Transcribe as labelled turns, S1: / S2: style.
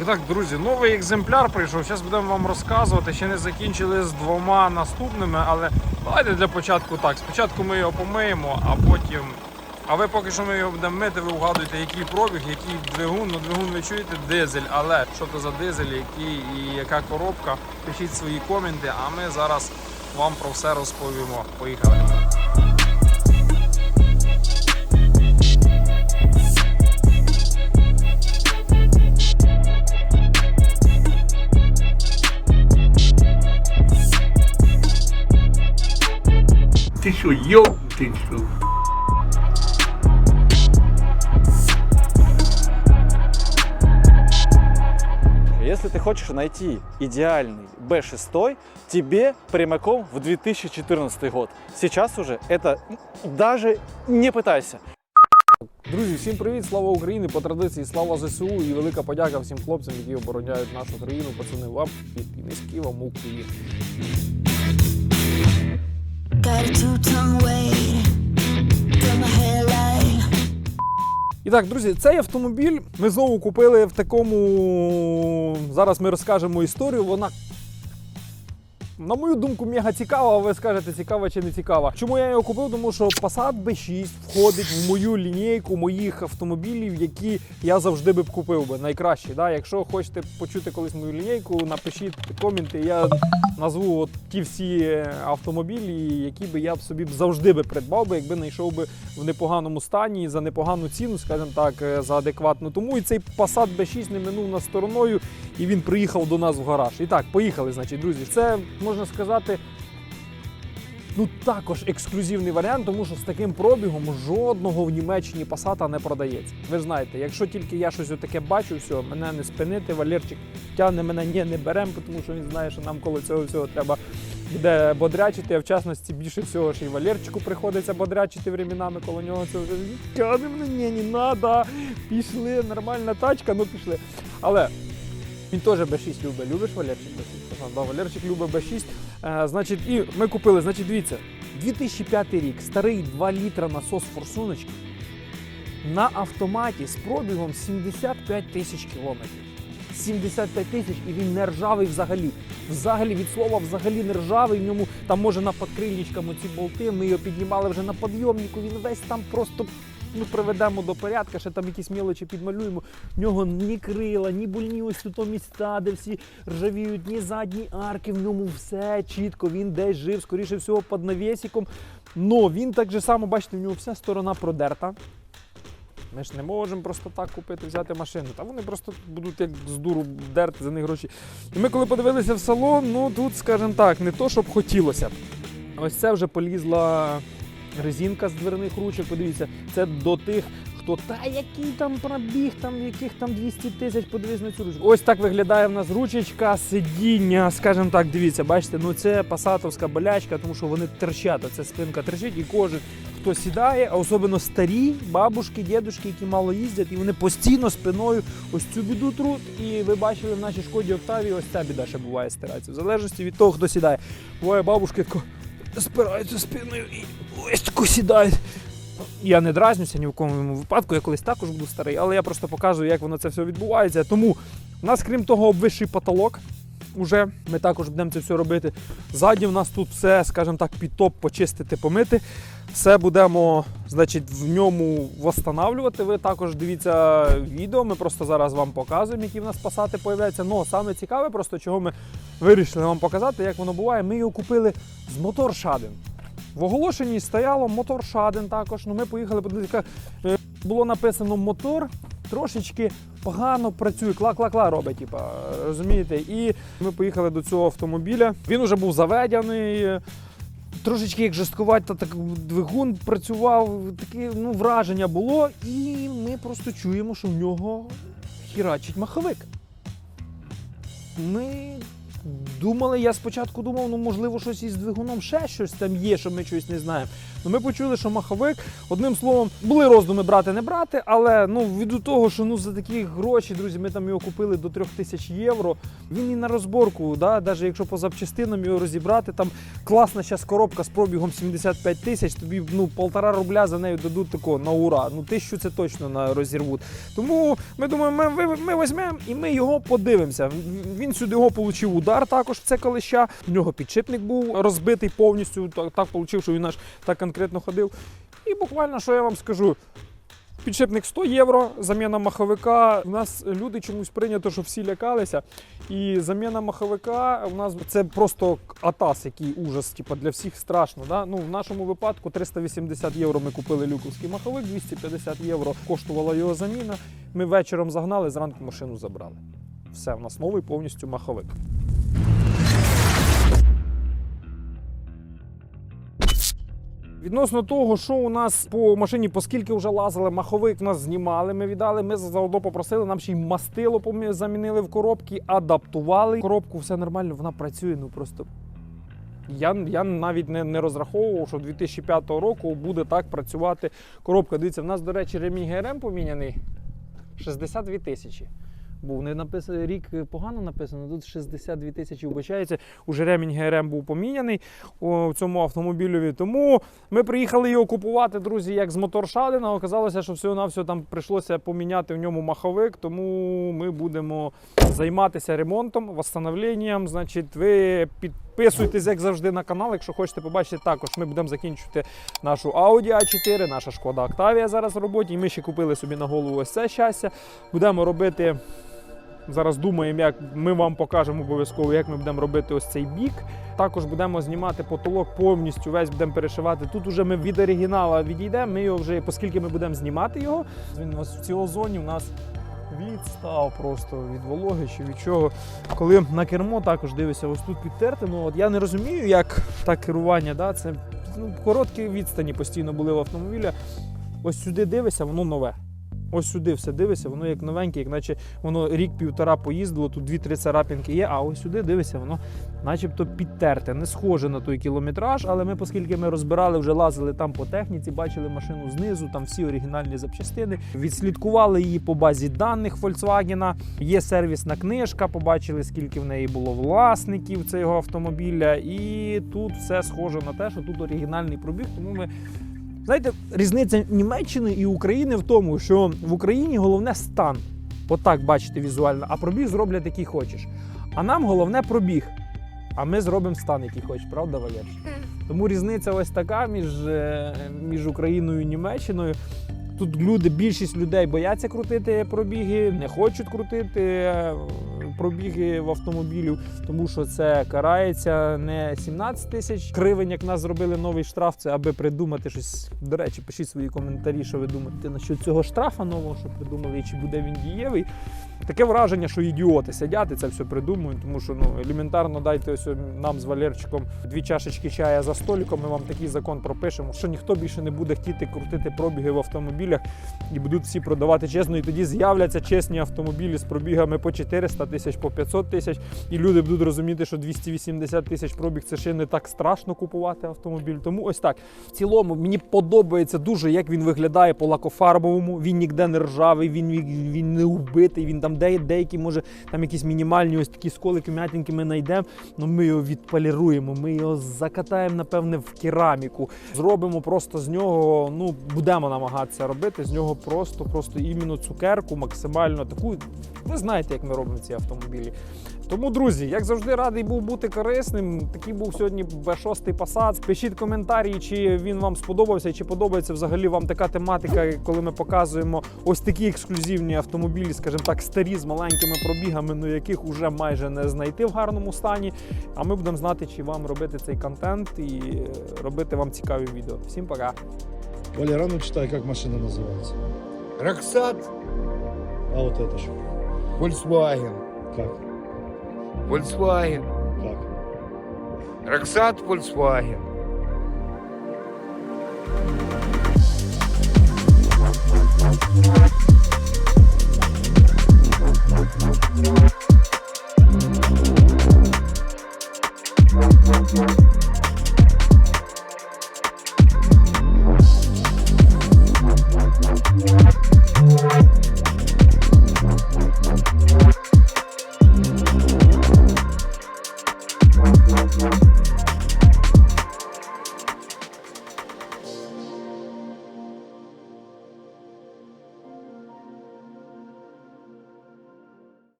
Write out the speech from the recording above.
S1: І так, друзі, новий екземпляр прийшов. Зараз будемо вам розказувати. Ще не закінчили з двома наступними, але давайте для початку так. Спочатку ми його помиємо, а потім. А ви поки що ми його будемо мити, ви вгадуєте, який пробіг, який двигун. Ну, двигун ви чуєте, дизель, але що то за дизель, який і яка коробка. Пишіть свої коменти, а ми зараз вам про все розповімо. Поїхали.
S2: Ти що, йоп, ти що?
S3: Если ты хочешь найти идеальный B6, тебе прямиком в 2014 год. Сейчас уже это даже не пытайся.
S1: Друзі, всім привіт! Слава Україні! По традиції слава ЗСУ і велика подяка всім хлопцям, які обороняють нашу країну. Пацани вам і низький вам уклін. І так, друзі, цей автомобіль ми знову купили в такому. Зараз ми розкажемо історію. Вона. На мою думку, мега цікава, ви скажете, цікава чи не цікава. Чому я його купив? Тому що Passat B6 входить в мою лінійку моїх автомобілів, які я завжди би купив би. Найкращі. Да? Якщо хочете почути колись мою лінійку, напишіть коменти. Я назву от ті всі автомобілі, які би я б собі завжди би придбав би, якби знайшов би в непоганому стані за непогану ціну, скажімо так, е, за адекватну. Тому і цей Passat B6 не минув нас стороною, і він приїхав до нас в гараж. І так, поїхали, значить, друзі. Це можна сказати. Ну також ексклюзивний варіант, тому що з таким пробігом жодного в Німеччині Passat не продається. Ви ж знаєте, якщо тільки я щось таке бачу, все, мене не спинити, Валерчик тягне мене, ні, не беремо, тому що він знає, що нам коло цього всього треба буде бодрячити, а в частності більше всього ж і Валерчику приходиться бодрячити временами коло нього. Це вже тягне мене, ні, не треба, пішли, нормальна тачка, ну пішли. Але він теж B6 любить. Любиш Валерчик B6? Да, Валерчик любить B6. Е, значить, і ми купили, значить, дивіться, 2005 рік, старий 2 літра насос форсуночки на автоматі з пробігом 75 тисяч кілометрів. 75 тисяч і він не ржавий взагалі. Взагалі від слова взагалі не ржавий. В ньому там може на подкрильничкам ці болти. Ми його піднімали вже на підйомнику. Він весь там просто ну, приведемо до порядка, ще там якісь мілочі підмалюємо. В нього ні крила, ні больні ось тут місця, де всі ржавіють, ні задні арки. В ньому все чітко. Він десь жив, скоріше всього, під навісиком. Но він так же само, бачите, в нього вся сторона продерта. Ми ж не можемо просто так купити, взяти машину. Та вони просто будуть як з дуру дерти за них гроші. І ми коли подивилися в салон, ну тут, скажімо так, не то, щоб хотілося. Ось це вже полізла резинка з дверних ручок. Подивіться, це до тих, хто та який там пробіг, там яких там 200 тисяч, подивись на цю ручку. Ось так виглядає в нас ручечка, сидіння, скажімо так, дивіться, бачите, ну це пасатовська болячка, тому що вони терчать, це спинка терчить, і кожен, хто сідає, а особливо старі бабушки, дідушки, які мало їздять, і вони постійно спиною ось цю біду труть. І ви бачили в нашій шкоді Октавії, ось ця біда ще буває стирається. В залежності від того, хто сідає. Буває бабушки спираються спиною і ось таку сідають. Я не дразнюся ні в якому випадку, я колись також буду старий, але я просто показую, як воно це все відбувається. Тому у нас, крім того, обвищий потолок. Уже ми також будемо це все робити. Ззаді в нас тут все, скажімо так, під топ почистити, помити. Все будемо, значить, в ньому восстанавлювати. Ви також дивіться відео. Ми просто зараз вам показуємо, які в нас пасати появляються. Ну, саме цікаве, просто чого ми вирішили вам показати, як воно буває. Ми його купили з мотор Шаден. В оголошенні стояло мотор Шаден також. Ну, ми поїхали. Е, Було написано мотор. Трошечки погано працює, кла-кла-кла робить, типа, розумієте? І ми поїхали до цього автомобіля. Він вже був заведений. Трошечки як жорсткувати, так двигун працював, таке ну, враження було, і ми просто чуємо, що в нього хірачить маховик. Ми думали, я спочатку думав, ну можливо, щось із двигуном ще щось там є, що ми щось не знаємо. Ну, ми почули, що маховик, одним словом, були роздуми брати, не брати, але ну ввиду того, що ну за такі гроші, друзі, ми там його купили до 3 тисяч євро. Він і на розборку, да, навіть якщо по запчастинам його розібрати, там класна зараз коробка з пробігом 75 тисяч, тобі ну полтора рубля за нею дадуть тако на ура. Ну тисячу це точно на розірвуть. Тому ми думаємо, ми, ми, ми візьмемо і ми його подивимося. Він сюди його отримав удар також в це колища. В нього підшипник був розбитий повністю. Так, так вийшло, що він аж так конкретно ходив. І буквально, що я вам скажу. Підшипник 100 євро, заміна маховика. У нас люди чомусь прийнято, що всі лякалися. І заміна маховика у нас це просто атас, який ужас, типу, для всіх страшно. Да? Ну, в нашому випадку 380 євро ми купили люковський маховик, 250 євро коштувала його заміна. Ми вечором загнали, зранку машину забрали. Все, у нас новий повністю маховик. Відносно того, що у нас по машині, оскільки вже лазили, маховик нас знімали, ми віддали. Ми заодно попросили, нам ще й мастило замінили в коробки, адаптували коробку, все нормально, вона працює. Ну просто я, я навіть не, не розраховував, що 2005 року буде так працювати коробка. Дивіться, в нас, до речі, ремінь ГРМ поміняний 62 тисячі. Був не написано рік погано написано. Тут 62 тисячі вбачається. Уже ремінь ГРМ був поміняний у цьому автомобілеві. Тому ми приїхали його купувати, друзі, як з моторшадина. Оказалося, що всього на все там прийшлося поміняти в ньому маховик. Тому ми будемо займатися ремонтом, восстановленням. Значить, ви підписуйтесь, як завжди, на канал. Якщо хочете побачити, також ми будемо закінчувати нашу Audi A4, наша шкода Octavia зараз в роботі. І ми ще купили собі на голову ось це щастя. Будемо робити. Зараз думаємо, як ми вам покажемо обов'язково, як ми будемо робити ось цей бік. Також будемо знімати потолок повністю, весь будемо перешивати. Тут уже ми від оригінала відійдемо. Ми його вже, оскільки ми будемо знімати його. Він нас в цій озоні у нас відстав просто від вологи чи від чого. Коли на кермо також дивишся, ось тут підтерти. Ну от я не розумію, як так керування. Да? Це ну, короткі відстані постійно були в автомобілі. Ось сюди дивишся, воно нове. Ось сюди все дивишся, воно як новеньке, як наче воно рік-півтора поїздило, тут дві-три царапінки є, а ось сюди дивишся, воно начебто підтерте. Не схоже на той кілометраж, але ми, оскільки ми розбирали, вже лазили там по техніці, бачили машину знизу, там всі оригінальні запчастини. Відслідкували її по базі даних Volkswagen. Є сервісна книжка, побачили, скільки в неї було власників цього автомобіля. І тут все схоже на те, що тут оригінальний пробіг, тому ми. Знаєте, різниця Німеччини і України в тому, що в Україні головне стан. Отак бачите візуально, а пробіг зроблять який хочеш. А нам головне пробіг. А ми зробимо стан, який хочеш, правда, Валерій? Тому різниця ось така між, е, між Україною і Німеччиною. Тут люди, більшість людей бояться крутити пробіги, не хочуть крутити е, пробіги в автомобілів, тому що це карається не 17 тисяч гривень, як нас зробили новий штраф. Це аби придумати щось. До речі, пишіть свої коментарі, що ви думаєте насчет цього штрафа нового, що придумали, і чи буде він дієвий. Таке враження, що ідіоти сидять і це все придумують, тому що ну елементарно дайте ось нам з Валерчиком дві чашечки чая за столиком. Ми вам такий закон пропишемо, що ніхто більше не буде хотіти крутити пробіги в автомобілях і будуть всі продавати чесно. І тоді з'являться чесні автомобілі з пробігами по 400 тисяч, по 500 тисяч. І люди будуть розуміти, що 280 тисяч пробіг це ще не так страшно купувати автомобіль. Тому ось так. В цілому мені подобається дуже, як він виглядає по лакофарбовому. Він ніде не ржавий, він, він не убитий. Він там де, деякі, може, там якісь мінімальні ось такі сколики, м'ятінки ми знайдемо. Ну ми його відполіруємо, ми його закатаємо, напевне, в кераміку. Зробимо просто з нього, ну будемо намагатися робити з нього просто, просто іменно цукерку, максимально таку. Ви знаєте, як ми робимо ці автомобілі. Тому, друзі, як завжди, радий був бути корисним. Такий був сьогодні B6 Passat. Пишіть коментарі, чи він вам сподобався, і чи подобається взагалі вам така тематика, коли ми показуємо ось такі ексклюзивні автомобілі, скажімо так, старі з маленькими пробігами, ну яких уже майже не знайти в гарному стані. А ми будемо знати, чи вам робити цей контент і е, робити вам цікаві відео. Всім пока!
S4: Валера, ну читай, как машина называется.
S2: Роксат,
S4: А вот это что?
S2: Volkswagen.
S4: Как?
S2: Volkswagen.
S4: Так.
S2: Роксат, Volkswagen.
S5: Thank